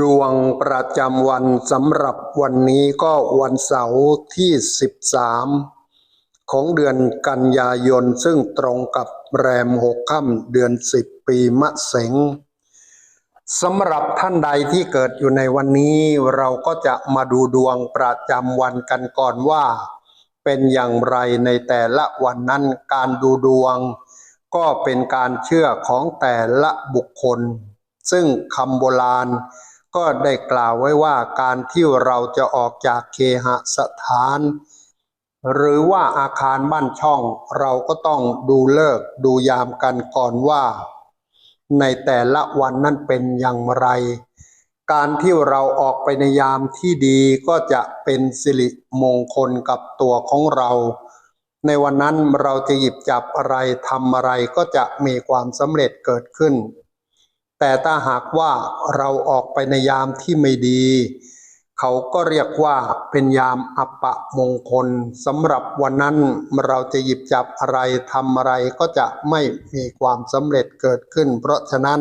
ดวงประจำวันสำหรับวันนี้ก็วันเสาร์ที่ 13 ของเดือนกันยายน ซึ่งตรงกับแรมหกค่ำเดือน 10 ปีมะเสงสำหรับท่านใดที่เกิดอยู่ในวันนี้เราก็จะมาดูดวงประจำวันกันก่อนว่า เป็นอย่างไรในแต่ละวันนั้นการดูดวง ก็เป็นการเชื่อของแต่ละบุคคล ซึ่งคำโบราณ ก็ได้กล่าวไว้ว่าการที่เราจะออกจากเคหสถาน หรือว่าอาคารบ้านช่อง เราก็ต้องดูเลิกดูยามกันก่อนว่า ในแต่ละวันนั้นเป็นอย่างไร การที่เราออกไปในยามที่ดีก็จะเป็นสิริมงคลกับตัวของเรา ในวันนั้นเราจะหยิบจับอะไรทำอะไรก็จะมีความสำเร็จเกิดขึ้น แต่ถ้าหากว่าเราออกไปในยามที่ไม่ดี เขาก็เรียกว่าเป็นยามอัปะมงคลสำหรับวันนั้นเราจะหยิบจับอะไรทำอะไรก็จะไม่มีความสำเร็จเกิดขึ้น เพราะฉะนั้น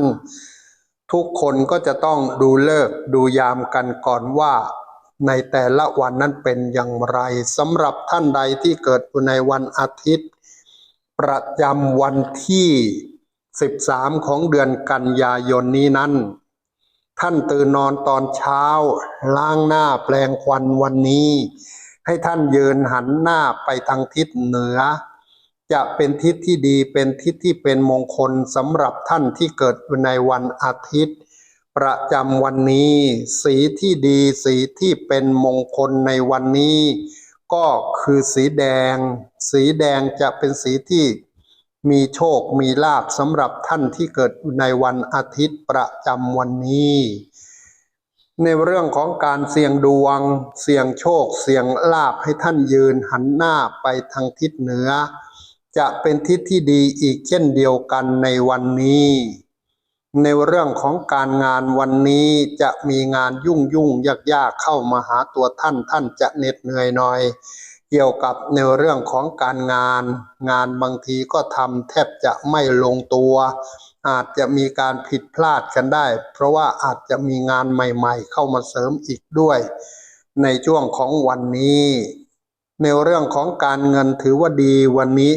ทุกคนก็จะต้องดูเลิกดูยามกันก่อนว่า ในแต่ละวันนั้นเป็นอย่างไรสำหรับท่านใดที่เกิดอยู่ในวันอาทิตย์ ประจำวันที่ 13 ของเดือนกันยายนนี้นั้น ท่านตื่นนอนตอนเช้า ล้างหน้าแปลงควันวันนี้ ให้ท่านยืนหันหน้าไปทางทิศเหนือ จะเป็นทิศที่ดีเป็นทิศที่เป็นมงคลสำหรับท่านที่เกิดอยู่ในวันอาทิตย์ ประจำวันนี้ สีที่ดีสีที่เป็นมงคลในวันนี้ ก็คือสีแดง สีแดงจะเป็นสีที่ มีโชคมีลาภสำหรับท่านที่เกิดในวันอาทิตย์ประจำวันนี้ ในเรื่องของการเสี่ยงดวง เสี่ยงโชค เสี่ยงลาภให้ท่านยืนหันหน้าไปทางทิศเหนือ จะเป็นทิศที่ดีอีกเช่นเดียวกันในวันนี้ ในเรื่องของการงานวันนี้จะมีงานยุ่งยุ่งยากยากๆเข้ามาหาตัวท่านท่านจะเหน็ดเหนื่อยหน่อย เกี่ยวกับในเรื่องของการงาน งานบางทีก็ทำแทบจะไม่ลงตัว อาจจะมีการผิดพลาดกันได้ เพราะว่าอาจจะมีงานใหม่ๆ เข้ามาเสริมอีกด้วย ในช่วงของวันนี้ ในเรื่องของการเงินถือว่าดีวันนี้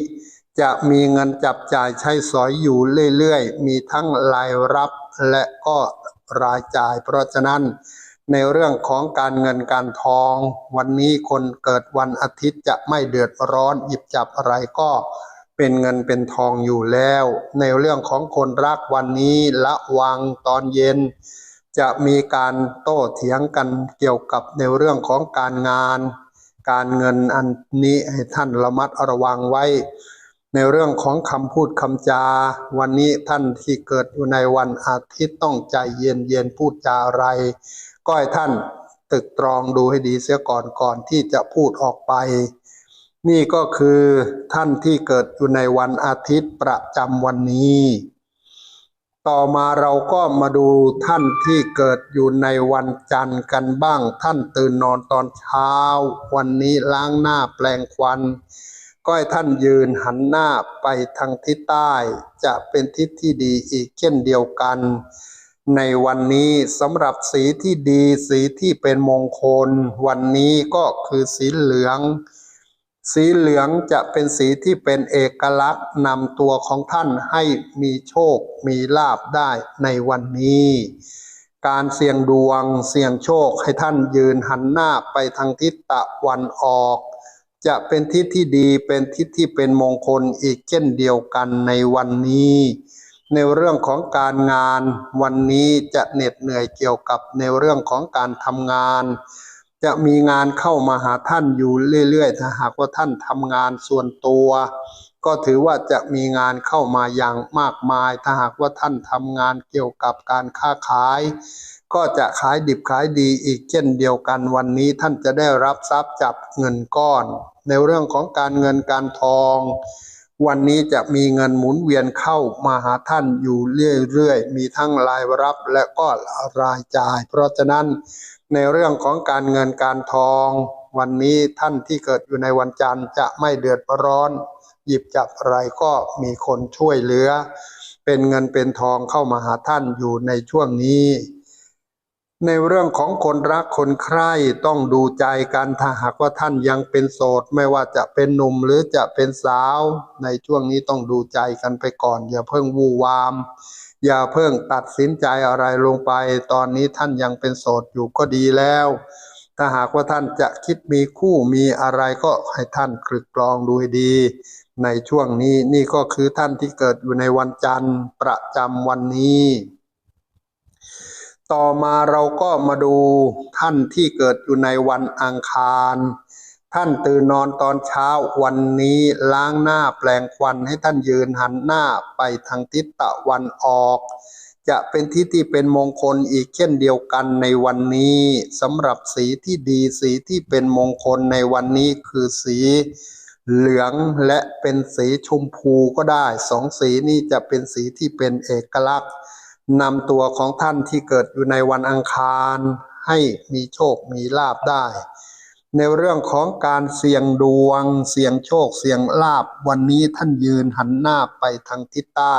จะมีเงินจับจ่ายใช้สอยอยู่เรื่อยๆ มีทั้งรายรับและก็รายจ่าย เพราะฉะนั้น ในเรื่องของการเงินการทอง วันนี้คนเกิดวันอาทิตย์จะไม่เดือดร้อนหยิบจับอะไรก็เป็นเงินเป็นทองอยู่แล้ว ในเรื่องของคนรักวันนี้ละวังตอนเย็น จะมีการโต้เถียงกันเกี่ยวกับในเรื่องของการงาน การเงินอันนี้ให้ท่านระมัดระวังไว้ ในเรื่องของคำพูดคำจา วันนี้ท่านที่เกิดอยู่ในวันอาทิตย์ต้องใจเย็นเย็นพูดจาอะไร ก็ให้ท่านตึกตรองดูให้ดีเสียก่อนก่อนที่จะพูดออกไป นี่ก็คือท่านที่เกิดอยู่ในวันอาทิตย์ประจำวันนี้ ต่อมาเราก็มาดูท่านที่เกิดอยู่ในวันจันทร์กันบ้าง ท่านตื่นนอนตอนเช้า วันนี้ล้างหน้าแปลงควันก็ให้ท่านยืนหันหน้าไปทางทิศใต้ จะเป็นทิศที่ดีอีกเช่นเดียวกัน ในวันนี้สำหรับสีที่ดีสีที่เป็นมงคล วันนี้ก็คือสีเหลือง สีเหลืองจะเป็นสีที่เป็นเอกลักษณ์นำตัวของท่านให้มีโชคมีลาภได้ในวันนี้ การเสี่ยงดวงเสี่ยงโชคให้ท่านยืนหันหน้าไปทางทิศตะวันออก จะเป็นทิศที่ดีเป็นทิศที่เป็นมงคลอีกเช่นเดียวกันในวันนี้ ในเรื่องของการงานวันนี้จะเหน็ดเหนื่อยเกี่ยวกับในเรื่องของการทำงาน จะมีงานเข้ามาหาท่านอยู่เรื่อยๆถ้าหากว่าท่านทำงานส่วนตัว ก็ถือว่าจะมีงานเข้ามาอย่างมากมาย ถ้าหากว่าท่านทำงานเกี่ยวกับการค้าขาย ก็จะขายดิบขายดีอีกเช่นเดียวกันวันนี้ท่านจะได้รับทรัพย์จับเงินก้อน ในเรื่องของการเงินการทอง วันนี้จะมีเงินหมุนเวียนเข้ามาหาท่านอยู่เรื่อยๆ มีทั้งรายรับและก็รายจ่าย เพราะฉะนั้นในเรื่องของการเงินการทอง วันนี้ท่านที่เกิดอยู่ในวันจันทร์จะไม่เดือดร้อน หยิบจับอะไรก็มีคนช่วยเหลือ เป็นเงินเป็นทองเข้ามาหาท่านอยู่ในช่วงนี้ ในเรื่องของคนรักคนใคร่ต้องดูใจกันถ้าหากว่าท่านยังเป็นโสด ไม่ว่าจะเป็นหนุ่มหรือจะเป็นสาว ในช่วงนี้ต้องดูใจกันไปก่อน อย่าเพิ่งวูวาม อย่าเพิ่งตัดสินใจอะไรลงไป ตอนนี้ท่านยังเป็นโสดอยู่ก็ดีแล้ว ถ้าหากว่าท่านจะคิดมีคู่มีอะไรก็ให้ท่านคลึกกรองดูให้ดี ในช่วงนี้นี่ก็คือท่านที่เกิดอยู่ในวันจันทร์ประจำวันนี้ ต่อมาเราก็มาดูท่านที่เกิดอยู่ในวันอังคาร ท่านตื่นนอนตอนเช้าวันนี้ล้างหน้าแปลงควันให้ท่านยืนหันหน้าไปทางทิศตะวันออก จะเป็นทิศที่เป็นมงคลอีกเช่นเดียวกันในวันนี้สำหรับสีที่ดีสีที่เป็นมงคลในวันนี้คือสีเหลืองและเป็นสีชมพูก็ได้สองสีนี้จะเป็นสีที่เป็นเอกลักษณ์ นำตัวของท่านที่เกิดอยู่ในวันอังคารให้มีโชคมีลาบได้ ในเรื่องของการเสี่ยงดวง เสี่ยงโชคเสี่ยงลาบวันนี้ท่านยืนหันหน้าไปทางทิศใต้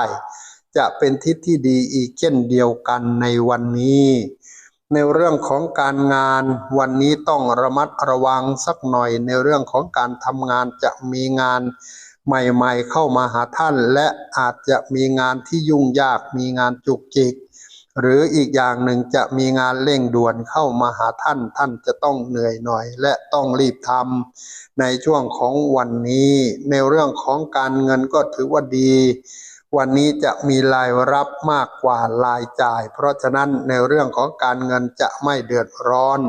จะเป็นทิศที่ดีอีกเช่นเดียวกันในวันนี้ ในเรื่องของการงานวันนี้ต้องระมัดระวังสักหน่อยในเรื่องของการทำงานจะมีงาน ใหม่ๆเข้ามาหาท่าน และอาจจะมีงานที่ยุ่งยากมีงานจุกจิก หรืออีกอย่างหนึ่งจะมีงานเร่งด่วนเข้ามาหาท่าน ท่านจะต้องเหนื่อยหน่อย และต้องรีบทำในช่วงของวันนี้ ในเรื่องของการเงินก็ถือว่าดี วันนี้จะมีรายรับมากกว่ารายจ่าย เพราะฉะนั้นในเรื่องของการเงินจะไม่เดือดร้อน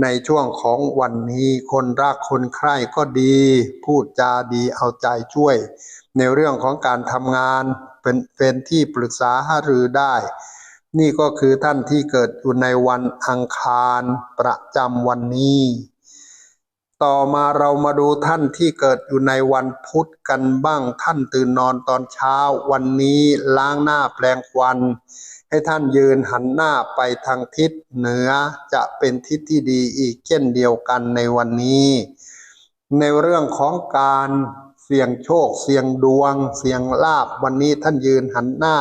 ในช่วงของวันนี้คนรักคนใคร่ก็ดี พูดจาดีเอาใจช่วย ในเรื่องของการทำงานเป็นเป็นที่ปรึกษาหารือได้ นี่ก็คือท่านที่เกิดอยู่ในวันอังคารประจำวันนี้ ต่อมาเรามาดูท่านที่เกิดอยู่ในวันพุธกันบ้างท่านตื่นนอนตอนเช้า วันนี้ล้างหน้าแปลงควัน ให้ท่านยืนหันหน้าไปทางทิศเหนือจะเป็นทิศที่ดีอีกเช่นเดียวกันในวันนี้ ในเรื่องของการเสี่ยงโชค เสี่ยงดวง เสี่ยงลาบวันนี้ท่านยืนหันหน้า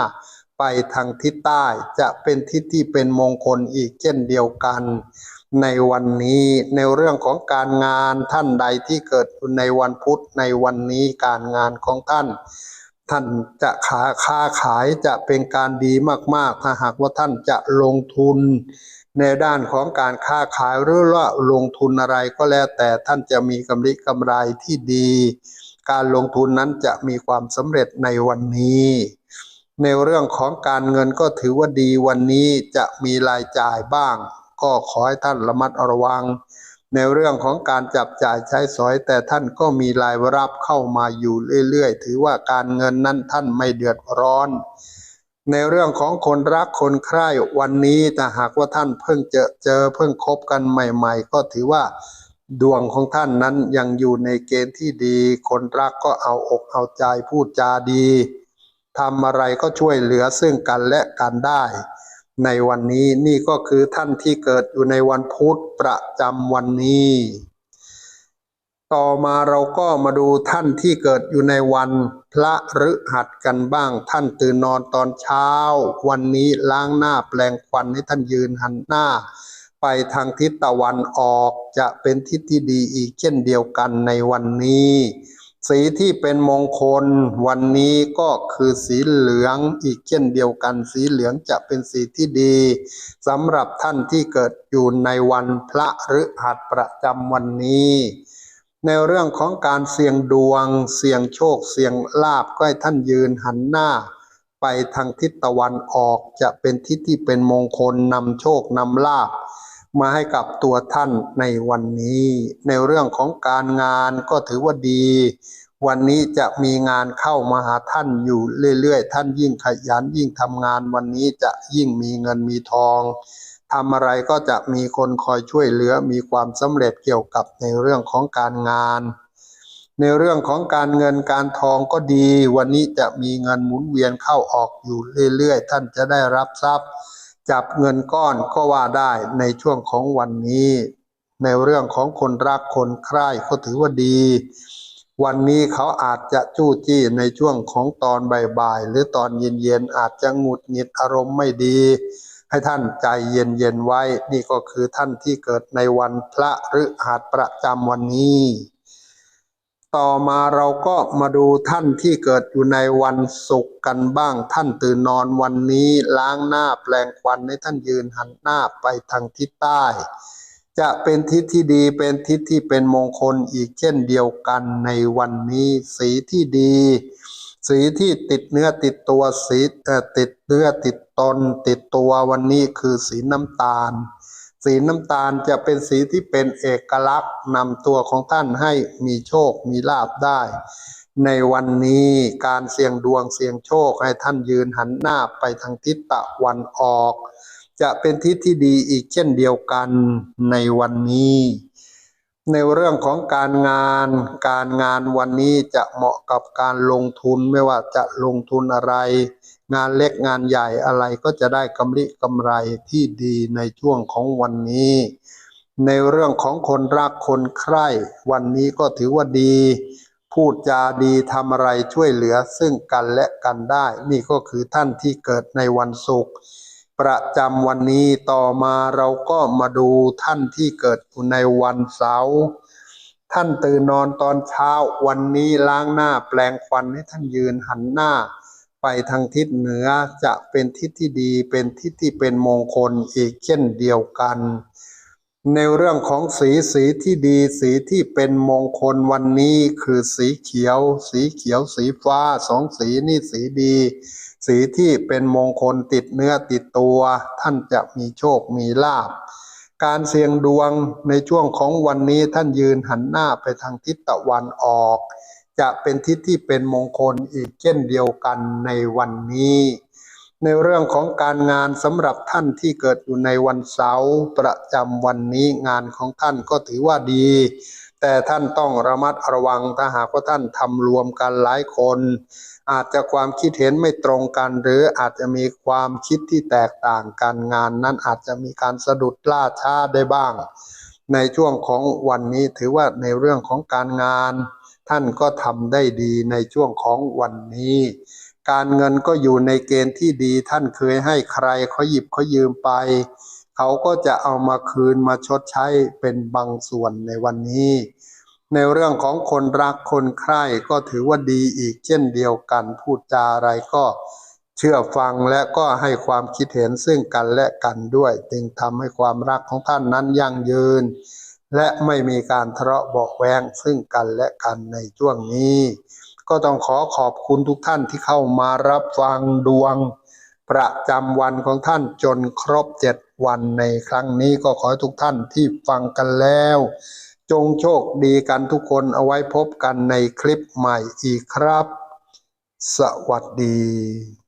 ไปทางทิศใต้จะเป็นทิศที่เป็นมงคลอีกเช่นเดียวกัน ในวันนี้ในเรื่องของการงานท่านใดที่เกิดในวันพุธในวันนี้การงานของท่าน ท่านจะขาค้าขายจะเป็นการดีมากๆ ถ้าหากว่าท่านจะลงทุนในด้านของการค้าขายหรือว่าลงทุนอะไรก็แล้วแต่ท่านจะมีกำไรกำไรที่ดี การลงทุนนั้นจะมีความสำเร็จในวันนี้ ในเรื่องของการเงินก็ถือว่าดีวันนี้จะมีรายจ่ายบ้าง ก็ขอให้ท่านระมัดระวัง ในเรื่องของการจับจ่ายใช้สอย แต่ท่านก็มีรายรับเข้ามาอยู่เรื่อยๆ ถือว่าการเงินนั้นท่านไม่เดือดร้อน ในเรื่องของคนรักคนใคร่วันนี้ถ้าหากว่าท่านเพิ่งเจอเจอเพิ่งคบกันใหม่ ๆ ก็ถือว่าดวงของท่านนั้นยังอยู่ในเกณฑ์ที่ดี คนรักก็เอาอกเอาใจพูดจาดี ทำอะไรก็ช่วยเหลือซึ่งกันและกันได้ ในวันนี้นี่ก็คือท่านที่เกิดอยู่ในวันพุธประจำวันนี้ ต่อมาเราก็มาดูท่านที่เกิดอยู่ในวันพระฤหัสกันบ้าง ท่านตื่นนอนตอนเช้า วันนี้ล้างหน้าแปลงควันให้ท่านยืนหันหน้าไปทางทิศตะวันออกจะเป็นทิศที่ดีอีกเช่นเดียวกันในวันนี้ สีที่เป็นมงคลวันนี้ก็คือสีเหลืองอีกเช่นเดียวกัน สีเหลืองจะเป็นสีที่ดีสำหรับท่านที่เกิดอยู่ในวันพระฤหัสประจำวันนี้ ในเรื่องของการเสี่ยงดวง เสี่ยงโชคเสี่ยงลาบก็ให้ท่านยืนหันหน้า ไปทางทิศตะวันออกจะเป็นทิศที่เป็นมงคลนำโชคนำลาบ มาให้กับตัวท่านในวันนี้ ในเรื่องของการงานก็ถือว่าดี วันนี้จะมีงานเข้ามาหาท่านอยู่เรื่อยๆ ท่านยิ่งขยันยิ่งทำงานวันนี้จะยิ่งมีเงินมีทองทำอะไรก็จะมีคนคอยช่วยเหลือมีความสำเร็จเกี่ยวกับในเรื่องของการงาน ในเรื่องของการเงินการทองก็ดี วันนี้จะมีเงินหมุนเวียนเข้าออกอยู่เรื่อยๆ ท่านจะได้รับทรัพย์ จับเงินก้อนก็ว่าได้ในช่วงของวันนี้ ในเรื่องของคนรักคนใคร่ก็ถือว่าดี วันนี้เขาอาจจะจู้จี้ในช่วงของตอนบ่ายๆหรือตอนเย็นๆอาจจะหงุดหงิดอารมณ์ไม่ดี ให้ท่านใจเย็นๆไว้ นี่ก็คือท่านที่เกิดในวันพระฤหัสประจำวันนี้ ต่อมาเราก็มาดูท่านที่เกิดอยู่ในวันศุกร์กันบ้าง ท่านตื่นนอนวันนี้ล้างหน้าแปลงควันให้ท่านยืนหันหน้าไปทางทิศใต้ จะเป็นทิศที่ดีเป็นทิศที่เป็นมงคลอีกเช่นเดียวกันในวันนี้ สีที่ดี สีที่ติดเนื้อติดตัวสีเอ่อติดเนื้อติดตนติดตัววันนี้คือสีน้ำตาล สีน้ำตาลจะเป็นสีที่เป็นเอกลักษณ์นำตัวของท่านให้มีโชคมีลาภได้ ในวันนี้การเสี่ยงดวงเสี่ยงโชคให้ท่านยืนหันหน้าไปทางทิศตะวันออก จะเป็นทิศที่ดีอีกเช่นเดียวกันในวันนี้ ในเรื่องของการงาน การงานวันนี้จะเหมาะกับการลงทุนไม่ว่าจะลงทุนอะไร งานเล็กงานใหญ่อะไรก็จะได้กำไรกำไรที่ดีในช่วงของวันนี้ ในเรื่องของคนรักคนใคร่วันนี้ก็ถือว่าดี พูดจาดีทำอะไรช่วยเหลือซึ่งกันและกันได้ นี่ก็คือท่านที่เกิดในวันศุกร์ประจำวันนี้ต่อมาเราก็มาดูท่านที่เกิดในวันเสาร์ท่านตื่นนอนตอนเช้าวันนี้ล้างหน้าแปลงควันให้ท่านยืนหันหน้า ไปทางทิศเหนือจะเป็นทิศที่ดีเป็นทิศที่เป็นมงคลอีกเช่นเดียวกัน ในเรื่องของสีสีที่ดีสีที่เป็นมงคลวันนี้คือสีเขียว สีเขียวสีฟ้าสองสีนี่สีดี สีที่เป็นมงคลติดเนื้อติดตัว ท่านจะมีโชคมีลาภการเสี่ยงดวงในช่วงของวันนี้ท่านยืนหันหน้าไปทางทิศตะวันออก จะเป็นทิศที่เป็นมงคลอีกเช่นเดียวกันในวันนี้ ในเรื่องของการงานสำหรับท่านที่เกิดอยู่ในวันเสาร์ประจำวันนี้งานของท่านก็ถือว่าดี แต่ท่านต้องระมัดระวังถ้าหากว่าท่านทำรวมกันหลายคน อาจจะความคิดเห็นไม่ตรงกัน หรืออาจจะมีความคิดที่แตกต่างกันงานนั้นอาจจะมีการสะดุดล่าช้าได้บ้าง ในช่วงของวันนี้ถือว่าในเรื่องของการงาน ท่านก็ทำได้ดีในช่วงของวันนี้ การเงินก็อยู่ในเกณฑ์ที่ดีท่านเคยให้ใครเขาหยิบเขายืมไป เขาก็จะเอามาคืนมาชดใช้เป็นบางส่วนในวันนี้ ในเรื่องของคนรักคนใคร่ก็ถือว่าดีอีกเช่นเดียวกันพูดจาอะไรก็เชื่อฟังและก็ให้ความคิดเห็นซึ่งกันและกันด้วย จึงทำให้ความรักของท่านนั้นยั่งยืน และไม่มีการทะเลาะเบาแวงซึ่งกันและกันในช่วงนี้ ก็ต้องขอขอบคุณทุกท่านที่เข้ามารับฟังดวง ประจำวันของท่านจนครบเจ็ดวันในครั้งนี้ก็ขอให้ทุกท่านที่ฟังกันแล้ว จงโชคดีกันทุกคนเอาไว้พบกันในคลิปใหม่อีกครับ สวัสดี